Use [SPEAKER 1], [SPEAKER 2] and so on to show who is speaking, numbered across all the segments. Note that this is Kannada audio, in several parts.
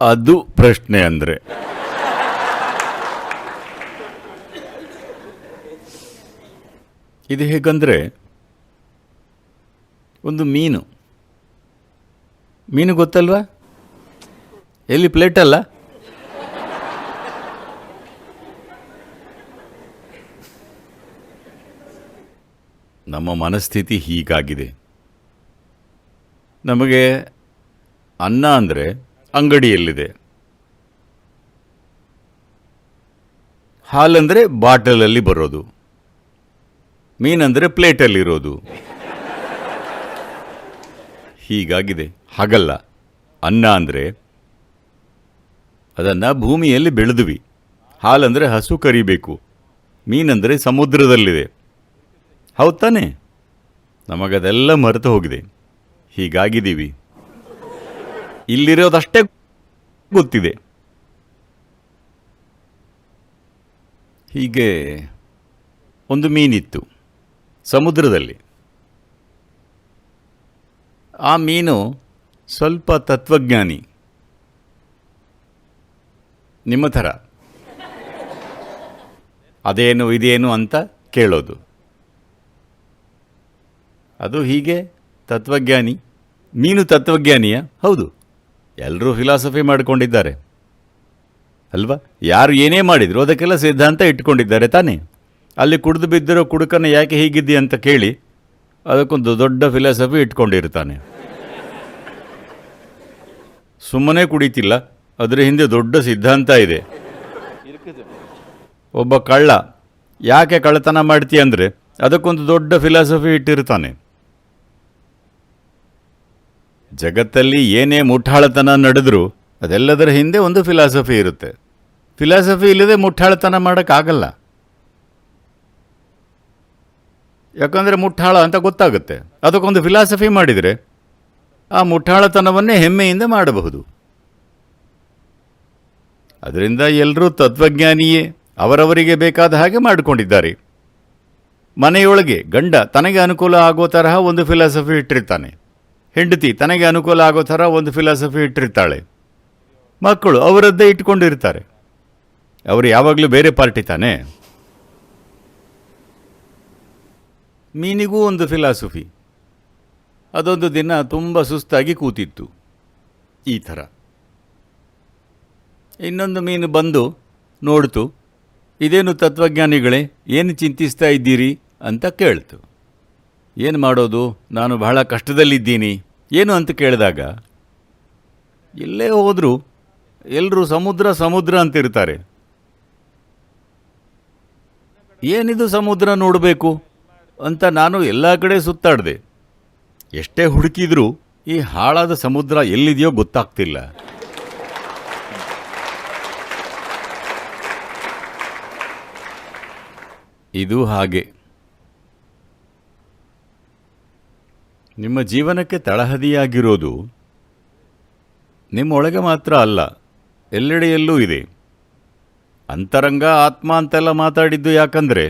[SPEAKER 1] ಅದು ಪ್ರಶ್ನೆ ಅಂದರೆ. ಇದು ಹೇಗಂದರೆ, ಒಂದು ಮೀನು. ಮೀನು ಗೊತ್ತಲ್ವಾ? ಎಲ್ಲಿ ಪ್ಲೇಟ್ ಅಲ್ಲ? ನಮ್ಮ ಮನಸ್ಥಿತಿ ಹೀಗಾಗಿದೆ. ನಮಗೆ ಅನ್ನ ಅಂದರೆ ಅಂಗಡಿಯಲ್ಲಿದೆ. ಹಾಲಂದರೆ ಬಾಟಲಲ್ಲಿ ಬರೋದು. ಮೀನಂದರೆ ಪ್ಲೇಟಲ್ಲಿರೋದು ಹೀಗಾಗಿದೆ. ಹಾಗಲ್ಲ. ಅನ್ನ ಅಂದರೆ ಅದನ್ನು ಭೂಮಿಯಲ್ಲಿ ಬೆಳೆದ್ವಿ. ಹಾಲಂದರೆ ಹಸು ಕರಿಬೇಕು. ಮೀನಂದರೆ ಸಮುದ್ರದಲ್ಲಿದೆ. ಹೌದ್ ತಾನೆ? ನಮಗದೆಲ್ಲ ಮರೆತು ಹೋಗಿದೆ. ಹೀಗಾಗಿದ್ದೀವಿ. ಇಲ್ಲಿರೋದಷ್ಟೇ ಗೊತ್ತಿದೆ. ಹೀಗೆ ಒಂದು ಮೀನಿತ್ತು ಸಮುದ್ರದಲ್ಲಿ. ಆ ಮೀನು ಸ್ವಲ್ಪ ತತ್ವಜ್ಞಾನಿ. ನಿಮ್ಮ ಥರ. ಅದೇನು ಇದೇನು ಅಂತ ಕೇಳೋದು. ಅದು ಹೀಗೆ ತತ್ವಜ್ಞಾನಿ, ಮೀನು ತತ್ವಜ್ಞಾನಿಯ ಹೌದು. ಎಲ್ಲರೂ ಫಿಲಾಸಫಿ ಮಾಡಿಕೊಂಡಿದ್ದಾರೆ. ಅಲ್ವಾ? ಯಾರು ಏನೇ ಮಾಡಿದ್ರು ಅದಕ್ಕೆಲ್ಲ ಸಿದ್ಧಾಂತ ಇಟ್ಕೊಂಡಿದ್ದಾರೆ ತಾನೇ? ಅಲ್ಲಿ ಕುಡಿದು ಬಿದ್ದಿರೋ ಕುಡುಕನ ಯಾಕೆ ಹೀಗಿದ್ದಿ ಅಂತ ಕೇಳಿ ಅದಕ್ಕೊಂದು ದೊಡ್ಡ ಫಿಲಾಸಫಿ ಇಟ್ಕೊಂಡಿರ್ತಾನೆ. ಸುಮ್ಮನೆ ಕುಡಿತಿಲ್ಲ, ಅದರ ಹಿಂದೆ ದೊಡ್ಡ ಸಿದ್ಧಾಂತ ಇದೆ. ಒಬ್ಬ ಕಳ್ಳ, ಯಾಕೆ ಕಳ್ಳತನ ಮಾಡ್ತೀಯ ಅಂದರೆ ಅದಕ್ಕೊಂದು ದೊಡ್ಡ ಫಿಲಾಸಫಿ ಇಟ್ಟಿರ್ತಾನೆ. ಜಗತ್ತಲ್ಲಿ ಏನೇ ಮುಠಾಳತನ ನಡೆದರೂ ಅದೆಲ್ಲದರ ಹಿಂದೆ ಒಂದು ಫಿಲಾಸಫಿ ಇರುತ್ತೆ. ಫಿಲಾಸಫಿ ಇಲ್ಲದೆ ಮುಠಾಳತನ ಮಾಡೋಕ್ಕಾಗಲ್ಲ. ಯಾಕಂದರೆ ಮುಠಾಳ ಅಂತ ಗೊತ್ತಾಗುತ್ತೆ. ಅದಕ್ಕೊಂದು ಫಿಲಾಸಫಿ ಮಾಡಿದರೆ ಆ ಮುಠಾಳತನವನ್ನೇ ಹೆಮ್ಮೆಯಿಂದ ಮಾಡಬಹುದು. ಅದರಿಂದ ಎಲ್ಲರೂ ತತ್ವಜ್ಞಾನಿಯೇ ಅವರವರಿಗೆ ಬೇಕಾದ ಹಾಗೆ ಮಾಡಿಕೊಂಡಿದ್ದಾರೆ. ಮನೆಯೊಳಗೆ ಗಂಡ ತನಗೆ ಅನುಕೂಲ ಆಗೋ ತರಹ ಒಂದು ಫಿಲಾಸಫಿ ಇಟ್ಟಿರ್ತಾನೆ. ಹೆಂಡತಿ ತನಗೆ ಅನುಕೂಲ ಆಗೋ ಥರ ಒಂದು ಫಿಲಾಸಫಿ ಇಟ್ಟಿರ್ತಾಳೆ. ಮಕ್ಕಳು ಅವರದ್ದೇ ಇಟ್ಕೊಂಡಿರ್ತಾರೆ. ಅವರು ಯಾವಾಗಲೂ ಬೇರೆ ಪಾರ್ಟಿ ತಾನೇ? ಮೀನಿಗೂ ಒಂದು ಫಿಲಾಸಫಿ ಅದೊಂದು ದಿನ ತುಂಬ ಸುಸ್ತಾಗಿ ಕೂತಿತ್ತು. ಈ ಥರ. ಇನ್ನೊಂದು ಮೀನು ಬಂದು ನೋಡ್ತು. ಇದೇನು ತತ್ವಜ್ಞಾನಿಗಳೇ, ಏನು ಚಿಂತಿಸ್ತಾ ಇದ್ದೀರಿ ಅಂತ ಕೇಳ್ತು. ಏನು ಮಾಡೋದು? ನಾನು ಬಹಳ ಕಷ್ಟದಲ್ಲಿದ್ದೀನಿ. ಏನು ಅಂತ ಕೇಳಿದಾಗ ಎಲ್ಲೇ ಹೋದರೂ ಎಲ್ಲರೂ ಸಮುದ್ರ ಸಮುದ್ರ ಅಂತಿರ್ತಾರೆ. ಏನಿದು ಸಮುದ್ರ ನೋಡಬೇಕು? ಅಂತ ನಾನು ಎಲ್ಲ ಕಡೆ ಸುತ್ತಾಡಿದೆ. ಎಷ್ಟೇ ಹುಡುಕಿದ್ರೂ ಈ ಹಾಳಾದ ಸಮುದ್ರ ಎಲ್ಲಿದೆಯೋ ಗೊತ್ತಾಗ್ತಿಲ್ಲ. ಇದು ಹಾಗೆ. ನಿಮ್ಮ ಜೀವನಕ್ಕೆ ತಳಹದಿಯಾಗಿರೋದು ನಿಮ್ಮೊಳಗೆ ಮಾತ್ರ ಅಲ್ಲ, ಎಲ್ಲೆಡೆಯಲ್ಲೂ ಇದೆ. ಅಂತರಂಗ ಆತ್ಮ ಅಂತೆಲ್ಲ ಮಾತಾಡಿದ್ದು ಯಾಕಂದರೆ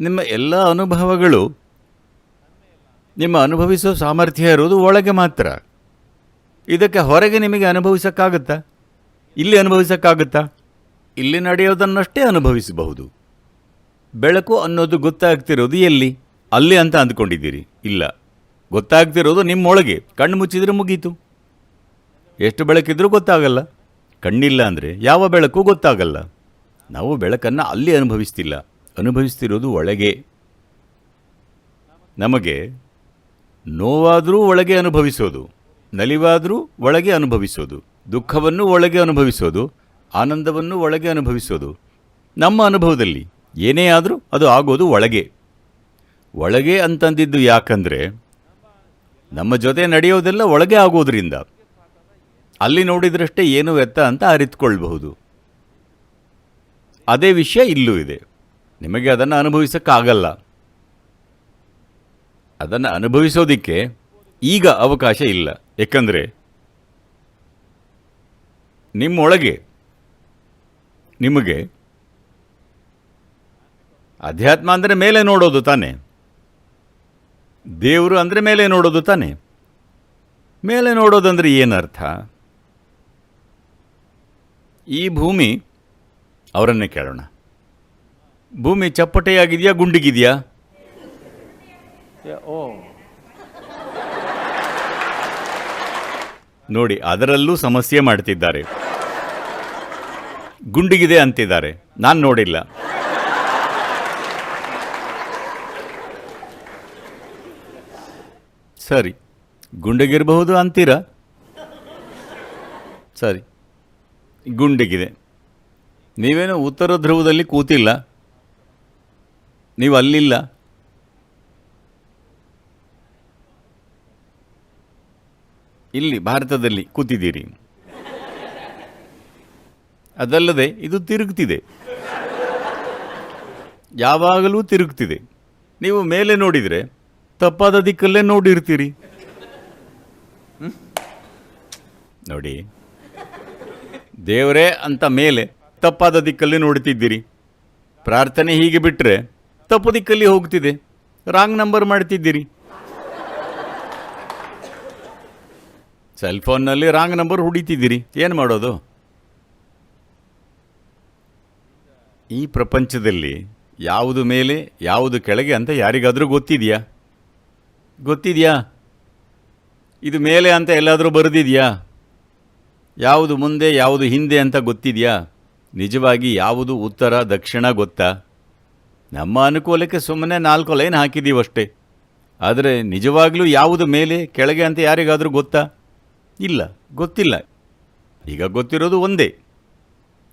[SPEAKER 1] ನಿಮ್ಮ ಎಲ್ಲ ಅನುಭವಗಳು, ನಿಮ್ಮ ಅನುಭವಿಸೋ ಸಾಮರ್ಥ್ಯ ಇರೋದು ಒಳಗೆ ಮಾತ್ರ. ಇದಕ್ಕೆ ಹೊರಗೆ ನಿಮಗೆ ಅನುಭವಿಸೋಕ್ಕಾಗುತ್ತಾ? ಇಲ್ಲಿ ಅನುಭವಿಸೋಕ್ಕಾಗುತ್ತಾ? ಇಲ್ಲಿ ನಡೆಯೋದನ್ನಷ್ಟೇ ಅನುಭವಿಸಬಹುದು. ಬೆಳಕು ಅನ್ನೋದು ಗೊತ್ತಾಗ್ತಿರೋದು ಎಲ್ಲಿ? ಅಲ್ಲಿ ಅಂತ ಅಂದ್ಕೊಂಡಿದ್ದೀರಿ? ಇಲ್ಲ. ಗೊತ್ತಾಗ್ತಿರೋದು ನಿಮ್ಮೊಳಗೆ. ಕಣ್ಣು ಮುಚ್ಚಿದ್ರೆ ಮುಗೀತು. ಎಷ್ಟು ಬೆಳಕಿದ್ರೂ ಗೊತ್ತಾಗಲ್ಲ. ಕಣ್ಣಿಲ್ಲ ಅಂದರೆ ಯಾವ ಬೆಳಕು ಗೊತ್ತಾಗಲ್ಲ. ನಾವು ಬೆಳಕನ್ನು ಅಲ್ಲಿ ಅನುಭವಿಸ್ತಿಲ್ಲ. ಅನುಭವಿಸ್ತಿರೋದು ಒಳಗೆ. ನಮಗೆ ನೋವಾದರೂ ಒಳಗೆ ಅನುಭವಿಸೋದು. ನಲಿವಾದರೂ ಒಳಗೆ ಅನುಭವಿಸೋದು. ದುಃಖವನ್ನು ಒಳಗೆ ಅನುಭವಿಸೋದು. ಆನಂದವನ್ನು ಒಳಗೆ ಅನುಭವಿಸೋದು. ನಮ್ಮ ಅನುಭವದಲ್ಲಿ ಏನೇ ಆದರೂ ಅದು ಆಗೋದು ಒಳಗೆ. ಒಳಗೆ ಅಂತಂದಿದ್ದು ಯಾಕಂದರೆ ನಮ್ಮ ಜೊತೆ ನಡೆಯೋದೆಲ್ಲ ಒಳಗೆ ಆಗೋದ್ರಿಂದ ಅಲ್ಲಿ ನೋಡಿದ್ರಷ್ಟೇ ಏನು ವ್ಯರ್ಥ ಅಂತ ಅರಿತುಕೊಳ್ಬಹುದು. ಅದೇ ವಿಷಯ ಇಲ್ಲೂ ಇದೆ. ನಿಮಗೆ ಅದನ್ನು ಅನುಭವಿಸೋಕ್ಕಾಗಲ್ಲ. ಅದನ್ನು ಅನುಭವಿಸೋದಿಕ್ಕೆ ಈಗ ಅವಕಾಶ ಇಲ್ಲ. ಏಕೆಂದರೆ ನಿಮ್ಮೊಳಗೆ ನಿಮಗೆ ಅಧ್ಯಾತ್ಮ ಅಂದರೆ ಮೇಲೆ ನೋಡೋದು ತಾನೆ. ದೇವರು ಅಂದರೆ ಮೇಲೆ ನೋಡೋದು ತಾನೆ? ಮೇಲೆ ನೋಡೋದಂದರೆ ಏನರ್ಥ? ಈ ಭೂಮಿ ಅವರನ್ನೇ ಕೇಳೋಣ. ಭೂಮಿ ಚಪ್ಪಟೆಯಾಗಿದೆಯಾ ಗುಂಡಿಗಿದೆಯಾ?
[SPEAKER 2] oh.
[SPEAKER 1] ನೋಡಿ ಅದರಲ್ಲೂ ಸಮಸ್ಯೆ ಮಾಡ್ತಿದ್ದಾರೆ. ಗುಂಡಿಗಿದೆ ಅಂತಿದ್ದಾರೆ. ನಾನು ನೋಡಿಲ್ಲ. ಸರಿ. ಗುಂಡಗಿರಬಹುದು ಅಂತೀರಾ? ಸರಿ. ಗುಂಡಗಿದೆ. ನೀವೇನು ಉತ್ತರ ಧ್ರುವದಲ್ಲಿ ಕೂತಿಲ್ಲ? ನೀವು ಅಲ್ಲಿಲ್ಲ? ಇಲ್ಲಿ, ಭಾರತದಲ್ಲಿ ಕೂತಿದ್ದೀರಿ. ಅದಲ್ಲದೆ ಇದು ತಿರುಗ್ತಿದೆ. ಯಾವಾಗಲೂ ತಿರುಗ್ತಿದೆ. ನೀವು ಮೇಲೆ ನೋಡಿದರೆ ತಪ್ಪಾದ ದಿಕ್ಕಲ್ಲೇ ನೋಡಿರ್ತೀರಿ. ನೋಡಿ. ದೇವರೇ ಅಂತ ಮೇಲೆ ತಪ್ಪಾದ ದಿಕ್ಕಲ್ಲಿ ನೋಡ್ತಿದ್ದೀರಿ. ಪ್ರಾರ್ಥನೆ ಹೀಗೆ ಬಿಟ್ಟರೆ ತಪ್ಪು ದಿಕ್ಕಲ್ಲಿ ಹೋಗ್ತಿದೆ. ರಾಂಗ್ ನಂಬರ್ ಮಾಡ್ತಿದ್ದೀರಿ. ಸೆಲ್ಫೋನ್ನಲ್ಲಿ ರಾಂಗ್ ನಂಬರ್ ಹುಡಿತಿದ್ದೀರಿ. ಏನು ಮಾಡೋದು? ಈ ಪ್ರಪಂಚದಲ್ಲಿ ಯಾವುದು ಮೇಲೆ, ಯಾವುದು ಕೆಳಗೆ ಅಂತ ಯಾರಿಗಾದರೂ ಗೊತ್ತಿದೆಯಾ? ಗೊತ್ತಿದೆಯಾ? ಇದು ಮೇಲೆ ಅಂತ ಎಲ್ಲಾದರೂ ಬರೆದಿದೆಯಾ? ಯಾವುದು ಮುಂದೆ, ಯಾವುದು ಹಿಂದೆ ಅಂತ ಗೊತ್ತಿದೆಯಾ? ನಿಜವಾಗಿ ಯಾವುದು ಉತ್ತರ, ದಕ್ಷಿಣ ಗೊತ್ತಾ? ನಮ್ಮ ಅನುಕೂಲಕ್ಕೆ ಸುಮ್ಮನೆ ನಾಲ್ಕು ಲೈನ್ ಹಾಕಿದ್ದೀವಷ್ಟೇ. ಆದರೆ ನಿಜವಾಗಲೂ ಯಾವುದು ಮೇಲೆ, ಕೆಳಗೆ ಅಂತ ಯಾರಿಗಾದರೂ ಗೊತ್ತಾ? ಇಲ್ಲ, ಗೊತ್ತಿಲ್ಲ. ಈಗ ಗೊತ್ತಿರೋದು ಒಂದೇ.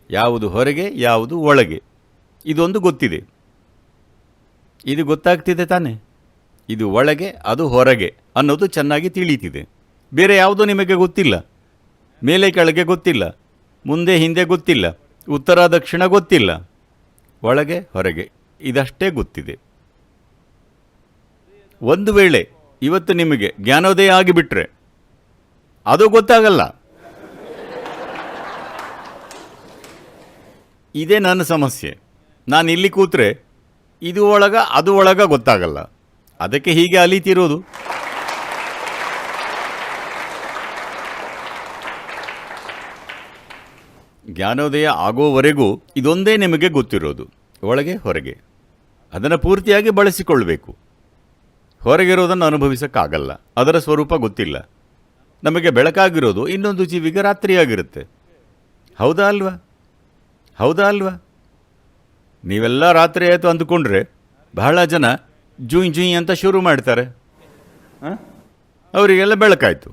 [SPEAKER 1] ಯಾವುದು ಹೊರಗೆ, ಯಾವುದು ಒಳಗೆ. ಇದೊಂದು ಗೊತ್ತಿದೆ. ಇದು ಗೊತ್ತಾಗ್ತಿದೆ ತಾನೇ? ಇದು ಒಳಗೆ, ಅದು ಹೊರಗೆ ಅನ್ನೋದು ಚೆನ್ನಾಗಿ ತಿಳಿತಿದೆ. ಬೇರೆ ಯಾವುದೂ ನಿಮಗೆ ಗೊತ್ತಿಲ್ಲ. ಮೇಲೆ ಕೆಳಗೆ ಗೊತ್ತಿಲ್ಲ. ಮುಂದೆ ಹಿಂದೆ ಗೊತ್ತಿಲ್ಲ. ಉತ್ತರ, ದಕ್ಷಿಣ ಗೊತ್ತಿಲ್ಲ. ಒಳಗೆ, ಹೊರಗೆ, ಇದಷ್ಟೇ ಗೊತ್ತಿದೆ. ಒಂದು ವೇಳೆ ಇವತ್ತು ನಿಮಗೆ ಜ್ಞಾನೋದಯ ಆಗಿಬಿಟ್ರೆ, ಅದು ಗೊತ್ತಾಗಲ್ಲ. ಇದೇ ನನ್ನ ಸಮಸ್ಯೆ. ನಾನು ಇಲ್ಲಿ ಕೂತ್ರೆ, ಇದು ಒಳಗ, ಅದು ಒಳಗ ಗೊತ್ತಾಗಲ್ಲ. ಅದಕ್ಕೆ ಹೀಗೆ ಅಲೀತಿರೋದು ಜ್ಞಾನೋದಯ ಆಗೋವರೆಗೂ ಇದೊಂದೇ ನಿಮಗೆ ಗೊತ್ತಿರೋದು ಒಳಗೆ, ಹೊರಗೆ. ಅದನ್ನು ಪೂರ್ತಿಯಾಗಿ ಬಳಸಿಕೊಳ್ಬೇಕು ಹೊರಗಿರೋದನ್ನು ಅನುಭವಿಸೋಕ್ಕಾಗಲ್ಲ. ಅದರ ಸ್ವರೂಪ ಗೊತ್ತಿಲ್ಲ. ನಮಗೆ ಬೆಳಕಾಗಿರೋದು ಇನ್ನೊಂದು ಜೀವಿಗೆ ರಾತ್ರಿಯಾಗಿರುತ್ತೆ. ಹೌದಾ ಅಲ್ವಾ? ಹೌದಾ ಅಲ್ವಾ? ನೀವೆಲ್ಲ ರಾತ್ರಿ ಆಯಿತು ಅಂದುಕೊಂಡ್ರೆ ಬಹಳ ಜನ ಜುಯ್ ಜೂಯ್ ಅಂತ ಶುರು ಮಾಡ್ತಾರೆ? ಅವರಿಗೆಲ್ಲ ಬೆಳಕಾಯಿತು.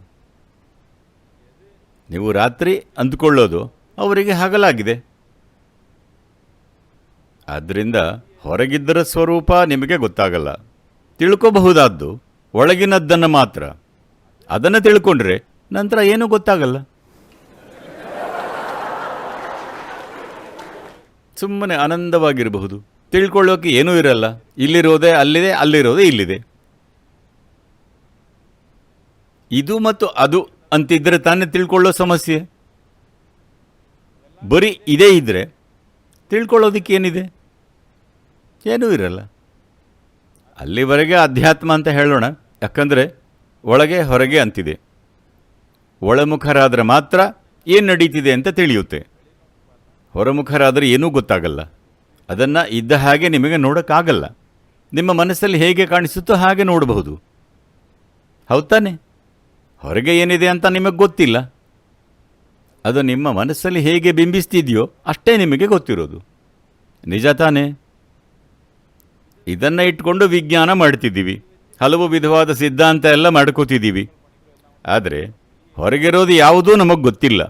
[SPEAKER 1] ನೀವು ರಾತ್ರಿ ಅಂದ್ಕೊಳ್ಳೋದು ಅವರಿಗೆ ಹಗಲಾಗಿದೆ. ಆದ್ದರಿಂದ ಹೊರಗಿದ್ದರ ಸ್ವರೂಪ ನಿಮಗೆ ಗೊತ್ತಾಗಲ್ಲ. ತಿಳ್ಕೋಬಹುದಾದ್ದು, ಒಳಗಿನದ್ದನ್ನು ಮಾತ್ರ. ಅದನ್ನು ತಿಳ್ಕೊಂಡ್ರೆ ನಂತರ ಏನೂ ಗೊತ್ತಾಗಲ್ಲ. ಸುಮ್ಮನೆ ಆನಂದವಾಗಿರಬಹುದು. ತಿಳ್ಕೊಳ್ಳೋಕೆ ಏನೂ ಇರಲ್ಲ. ಇಲ್ಲಿರೋದೇ ಅಲ್ಲಿದೆ, ಅಲ್ಲಿರೋದೇ ಇಲ್ಲಿದೆ. ಇದು ಮತ್ತು ಅದು ಅಂತಿದ್ರೆ ತಾನೇ ತಿಳ್ಕೊಳ್ಳೋ ಸಮಸ್ಯೆ. ಬರೀ ಇದೇ ಇದ್ರೆ ತಿಳ್ಕೊಳ್ಳೋದಕ್ಕೆ ಏನಿದೆ? ಏನೂ ಇರಲ್ಲ. ಅಲ್ಲಿವರೆಗೆ ಅಧ್ಯಾತ್ಮ ಅಂತ ಹೇಳೋಣ. ಯಾಕಂದರೆ ಒಳಗೆ ಹೊರಗೆ ಅಂತಿದೆ. ಒಳಮುಖರಾದರೆ ಮಾತ್ರ ಏನು ನಡೀತಿದೆ ಅಂತ ತಿಳಿಯುತ್ತೆ. ಹೊರಮುಖರಾದರೆ ಏನೂ ಗೊತ್ತಾಗಲ್ಲ. ಅದನ್ನು ಇದ್ದ ಹಾಗೆ ನಿಮಗೆ ನೋಡೋಕ್ಕಾಗಲ್ಲ. ನಿಮ್ಮ ಮನಸ್ಸಲ್ಲಿ ಹೇಗೆ ಕಾಣಿಸುತ್ತೋ ಹಾಗೆ ನೋಡಬಹುದು. ಹೌದು ತಾನೆ ಹೊರಗೆ ಏನಿದೆ ಅಂತ ನಿಮಗೆ ಗೊತ್ತಿಲ್ಲ. ಅದು ನಿಮ್ಮ ಮನಸ್ಸಲ್ಲಿ ಹೇಗೆ ಬಿಂಬಿಸ್ತಿದೆಯೋ ಅಷ್ಟೇ ನಿಮಗೆ ಗೊತ್ತಿರೋದು. ನಿಜ ತಾನೇ? ಇದನ್ನು ಇಟ್ಕೊಂಡು ವಿಜ್ಞಾನ ಮಾಡ್ತಿದ್ದೀವಿ. ಹಲವು ವಿಧವಾದ ಸಿದ್ಧಾಂತ ಎಲ್ಲ ಮಾಡ್ಕೋತಿದ್ದೀವಿ. ಆದರೆ ಹೊರಗಿರೋದು ಯಾವುದೂ ನಮಗೆ ಗೊತ್ತಿಲ್ಲ.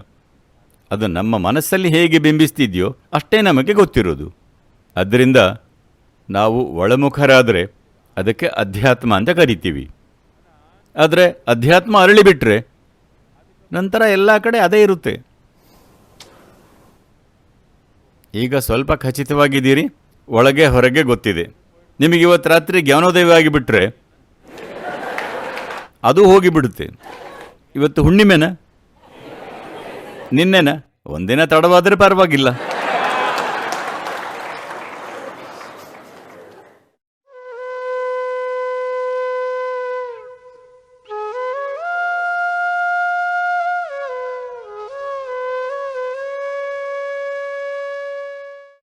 [SPEAKER 1] ಅದು ನಮ್ಮ ಮನಸ್ಸಲ್ಲಿ ಹೇಗೆ ಬಿಂಬಿಸ್ತಿದೆಯೋ ಅಷ್ಟೇ ನಮಗೆ ಗೊತ್ತಿರೋದು. ಅದರಿಂದ ನಾವು ಒಳಮುಖರಾದರೆ ಅದಕ್ಕೆ ಅಧ್ಯಾತ್ಮ ಅಂತ ಕರಿತೀವಿ. ಆದರೆ ಅಧ್ಯಾತ್ಮ ಅರಳಿಬಿಟ್ರೆ ನಂತರ ಎಲ್ಲ ಕಡೆ ಅದೇ ಇರುತ್ತೆ. ಈಗ ಸ್ವಲ್ಪ ಖಚಿತವಾಗಿದ್ದೀರಿ, ಒಳಗೆ ಹೊರಗೆ ಗೊತ್ತಿದೆ. ನಿಮಗೆ ಇವತ್ತು ರಾತ್ರಿ ಜ್ಞಾನೋದಯ ಆಗಿಬಿಟ್ರೆ ಅದು ಹೋಗಿಬಿಡುತ್ತೆ. ಇವತ್ತು ಹುಣ್ಣಿಮೆನ? ನಿನ್ನೆನ? ಒಂದಿನ ತಡವಾದರೆ ಪರವಾಗಿಲ್ಲ.